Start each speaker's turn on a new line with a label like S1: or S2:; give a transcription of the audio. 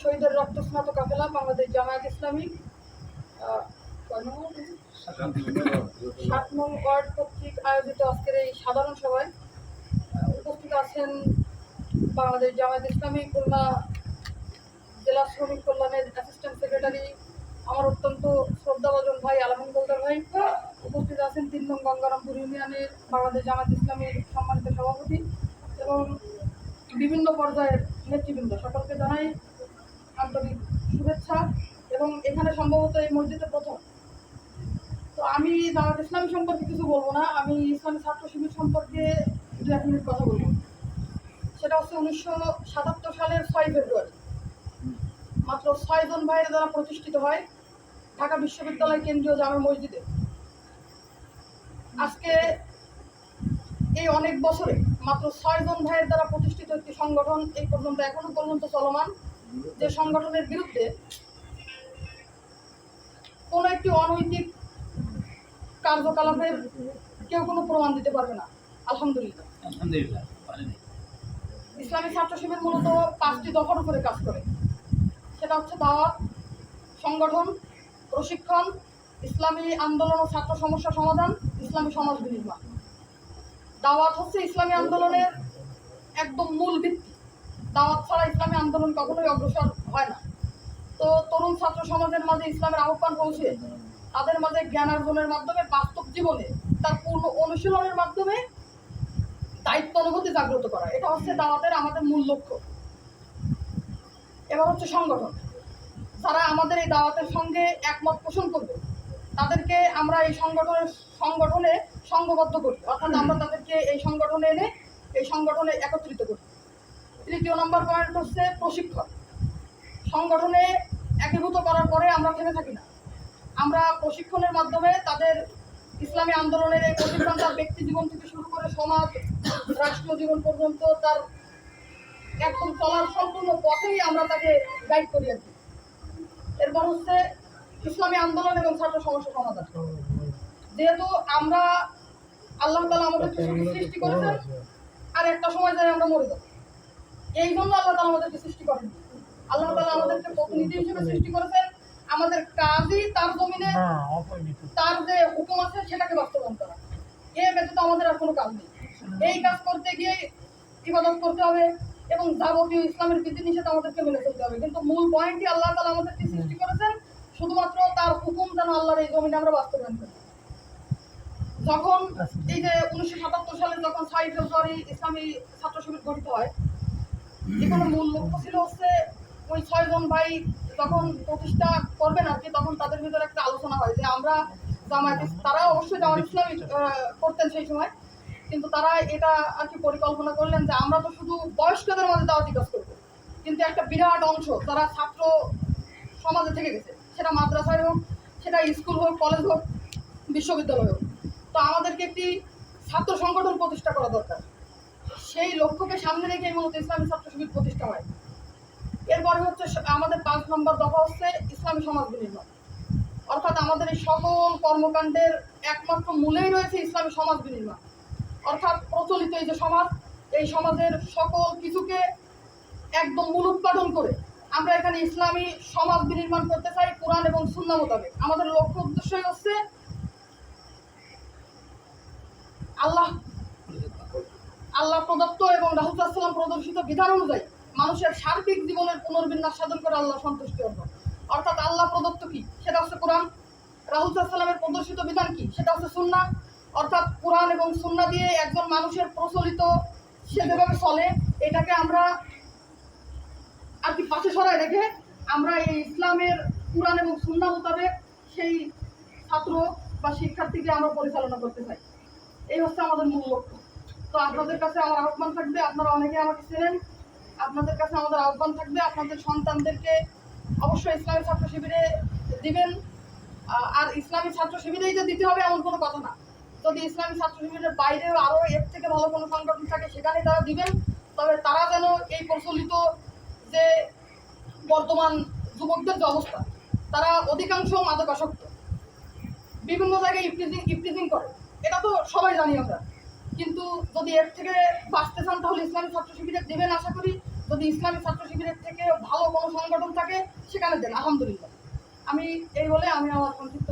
S1: শহীদের রক্ত স্নাত কাফেলা বাংলাদেশ জামায়াত ইসলামী? সাত নং ওয়ার্ড কর্তৃক আয়োজিত আজকের এই সাধারণ সভায় উপস্থিত আছেন বাংলাদেশ জামায়াত ইসলামী, খুলনা জেলা শ্রমিক কল্যাণের অ্যাসিস্ট্যান্ট সেক্রেটারি আমার অত্যন্ত শ্রদ্ধাভাজন ভাই গোলদার ভাই উপস্থিত আছেন তিন নং গঙ্গারামপুর ইউনিয়নের বাংলাদেশ জামাত ইসলামীর সম্মানিত সভাপতি এবং বিভিন্ন পর্যায়ের নেতৃবৃন্দ। সকলকে জানাই আন্তরিক শুভেচ্ছা এবং এখানে সম্ভবত এই মসজিদের প্রথম। তো আমি জামাত ইসলামী সম্পর্কে কিছু বলব না, আমি ইসলামী ছাত্র শিবির সম্পর্কে দু এক মিনিট কথা বলব। সেটা হচ্ছে উনিশশো সাতাত্তর সালের ছয় ফেব্রুয়ারি। মাত্র ছয়জন ভাইয়ের দ্বারা প্রতিষ্ঠিত হয় ঢাকা বিশ্ববিদ্যালয় কেন্দ্রীয় জামা মসজিদে। আজকে এই অনেক বছরে মাত্র ছয়জন ভাইয়ের দ্বারা প্রতিষ্ঠিত একটি সংগঠন এই পর্যন্ত এখনও পর্যন্ত চলমান যে সংগঠনের বিরুদ্ধে কোনো একটি অনৈতিক কার্যকলাপের কেউ কোনো প্রমাণ দিতে পারবে না। আলহামদুলিল্লাহ।
S2: আলহামদুলিল্লাহ
S1: ইসলামী ছাত্র শিবির মূলত পাঁচটি দফার উপরে কাজ করে। সেটা হচ্ছে দাওয়াত সংগঠন প্রশিক্ষণ ইসলামী আন্দোলন ও ছাত্র সমস্যা সমাধান ইসলামী সমাজ বিনির্মাণ দাওয়াত হচ্ছে ইসলামী আন্দোলনের একদম মূল ভিত্তি। দাওয়াত ছাড়া ইসলামী আন্দোলন কখনোই অগ্রসর হয় না। তো তরুণ ছাত্র সমাজের মাঝে ইসলামের আহ্বান পৌঁছে, তাদের মাঝে জ্ঞান অর্জনের মাধ্যমে, বাস্তব জীবনে তার পূর্ণ অনুশীলনের মাধ্যমে দায়িত্ব অনুভূতি জাগ্রত করা। এটা হচ্ছে দাওয়াতের আমাদের মূল লক্ষ্য। এবার হচ্ছে সংগঠন। যারা আমাদের এই দাওয়াতের সঙ্গে একমত পোষণ করবে তাদেরকে আমরা এই সংগঠনের সংগঠনে সংঘবদ্ধ করি অর্থাৎ আমরা তাদেরকে এই সংগঠনে এনে এই সংগঠনে একত্রিত করি তৃতীয় নম্বর পয়েন্ট হচ্ছে প্রশিক্ষণ। সংগঠনে একীভূত করার পরে আমরা থেমে থাকি না। আমরা প্রশিক্ষণের মাধ্যমে তাদের ইসলামী আন্দোলনের এই প্রশিক্ষণ তার ব্যক্তি জীবন থেকে শুরু করে সমাজ রাষ্ট্রীয় জীবন পর্যন্ত তার একদম চলার সম্পূর্ণ পথেই আমরা তাকে গাইড কি। এরপর হচ্ছে ইসলামী আন্দোলন এবং ছাত্র সমস্যা সমাধান যেহেতু আমরা আল্লাহ তালা আমাদেরকে শুধু সৃষ্টি করেছেন আর একটা সময় যায় আমরা মরে যাব। এই জন্য আল্লাহ তালা আমাদেরকে সৃষ্টি করেন। আল্লাহ তালা আমাদেরকে প্রতিনিধি হিসেবে সৃষ্টি করেছেন। আমাদের কাজই তার জমিনে তার যে হুকুম আছে সেটাকে বাস্তবায়ন করা। এ ব্যতীত আমাদের আর কোনো কাজ নেই। এই কাজ করতে গিয়ে ইবাদত করতে হবে এবং যাবতীয় ইসলামের বিধিনিষেধ আমাদেরকে মেনে চলতে হবে। কিন্তু মূল পয়েন্টই আল্লাহ তালা আমাদেরকে সৃষ্টি করেছেন শুধুমাত্র তার হুকুম যেন আল্লাহর এই জমিনে আমরা বাস্তবায়ন করি। যখন এই যে উনিশশো সাতাত্তর সালে যখন ছয় ফেব্রুয়ারি ইসলামী ছাত্র শিবির গঠিত হয়, এখানে মূল লক্ষ্য ছিল হচ্ছে ওই ছয়জন ভাই যখন প্রতিষ্ঠা করবেন আর কি, তখন তাদের ভিতরে একটা আলোচনা হয় যে আমরা জামায়াত তারা অবশ্যই জামাত ইসলামী করতেন সেই সময়। কিন্তু তারা এটা আর কি পরিকল্পনা করলেন যে আমরা তো শুধু বয়স্কদের মাঝে দাওয়াতি কাজ করব। কিন্তু একটা বিরাট অংশ তারা ছাত্র সমাজে থেকে গেছে সেটা মাদ্রাসায় হোক, সেটা স্কুল হোক, কলেজ হোক, বিশ্ববিদ্যালয় হোক। তো আমাদেরকে একটি ছাত্র সংগঠন প্রতিষ্ঠা করা দরকার। সেই লক্ষ্যকে সামনে রেখে মূলত ইসলামী ছাত্র শিবির প্রতিষ্ঠা হয়। এরপরে হচ্ছে আমাদের পাঁচ নম্বর দফা হচ্ছে ইসলামী সমাজ বিনির্মাণ। অর্থাৎ আমাদের এই সকল কর্মকাণ্ডের একমাত্র মূলেই রয়েছে ইসলামী সমাজ বিনির্মাণ। অর্থাৎ প্রচলিত এই যে সমাজ, এই সমাজের সকল কিছুকে একদম মূলোৎপাদন করে আমরা এখানে ইসলামী সমাজ বিনির্মাণ করতে চাই, কোরআন এবং সুন্না মোতাবেক। আমাদের লক্ষ্য উদ্দেশ্যই হচ্ছে আল্লাহ আল্লাহ প্রদত্ত এবং রাহুসাল্লাম প্রদর্শিত বিধান অনুযায়ী মানুষের সার্বিক জীবনের পুনর্বিন্যাস সাধন করে আল্লাহ সন্তুষ্টি অর্জন। অর্থাৎ আল্লাহ প্রদত্ত কি? সেটা হচ্ছে কোরআন। রাহুসাল্লামের প্রদর্শিত বিধান কি? সেটা হচ্ছে সুন্না। অর্থাৎ কোরআন এবং সুন্না দিয়ে একজন মানুষের প্রচলিত, সে যেভাবে চলে, এটাকে আমরা আর কি পাশে সরাই রেখে আমরা এই ইসলামের কোরআন এবং সুন্না মোতাবেক সেই ছাত্র বা শিক্ষার্থীকে আমরা পরিচালনা করতে চাই। এই হচ্ছে আমাদের মূল লক্ষ্য। তো আপনাদের কাছে আমার আহ্বান থাকবে, আপনারা অনেকে আমাকে চেনেন, আপনাদের কাছে আমাদের আহ্বান থাকবে, আপনাদের সন্তানদেরকে অবশ্যই ইসলামী ছাত্র শিবিরে দিবেন। আর ইসলামী ছাত্র শিবিরেই যে দিতে হবে এমন কোনো কথা না। যদি ইসলামী ছাত্র শিবিরের বাইরেও আরও এর থেকে ভালো কোনো সংগঠন থাকে সেখানে তারা দিবেন। তবে তারা যেন এই প্রচলিত যে বর্তমান যুবকদের যে অবস্থা, তারা অধিকাংশ মাদকাসক্ত। বিভিন্ন জায়গায় ইফটিজিং ইফটিজিং করে। এটা তো সবাই জানি আমরা। কিন্তু যদি এর থেকে বাঁচতে চান, তাহলে ইসলামী ছাত্র শিবিরে দেবেন আশা করি। যদি ইসলামী ছাত্র শিবিরের থেকে ভালো কোনো সংগঠন থাকে, সেখানে দেন, আলহামদুলিল্লাহ। আমি এই বলে আমি আমার সংক্ষিপ্ত